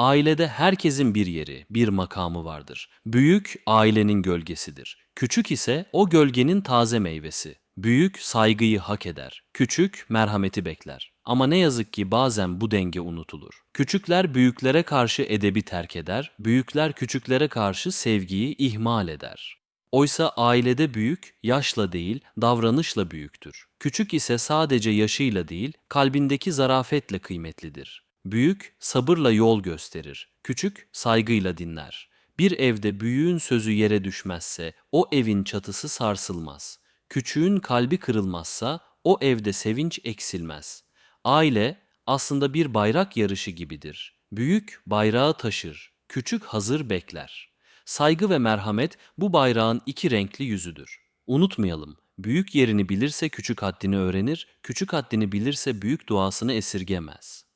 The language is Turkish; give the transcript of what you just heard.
Ailede herkesin bir yeri, bir makamı vardır. Büyük ailenin gölgesidir. Küçük ise o gölgenin taze meyvesi. Büyük saygıyı hak eder. Küçük merhameti bekler. Ama ne yazık ki bazen bu denge unutulur. Küçükler büyüklere karşı edebi terk eder, büyükler küçüklere karşı sevgiyi ihmal eder. Oysa ailede büyük yaşla değil, davranışla büyüktür. Küçük ise sadece yaşıyla değil, kalbindeki zarafetle kıymetlidir. Büyük sabırla yol gösterir, küçük saygıyla dinler. Bir evde büyüğün sözü yere düşmezse o evin çatısı sarsılmaz. Küçüğün kalbi kırılmazsa o evde sevinç eksilmez. Aile aslında bir bayrak yarışı gibidir. Büyük bayrağı taşır, küçük hazır bekler. Saygı ve merhamet bu bayrağın iki renkli yüzüdür. Unutmayalım, büyük yerini bilirse küçük haddini öğrenir, küçük haddini bilirse büyük duasını esirgemez.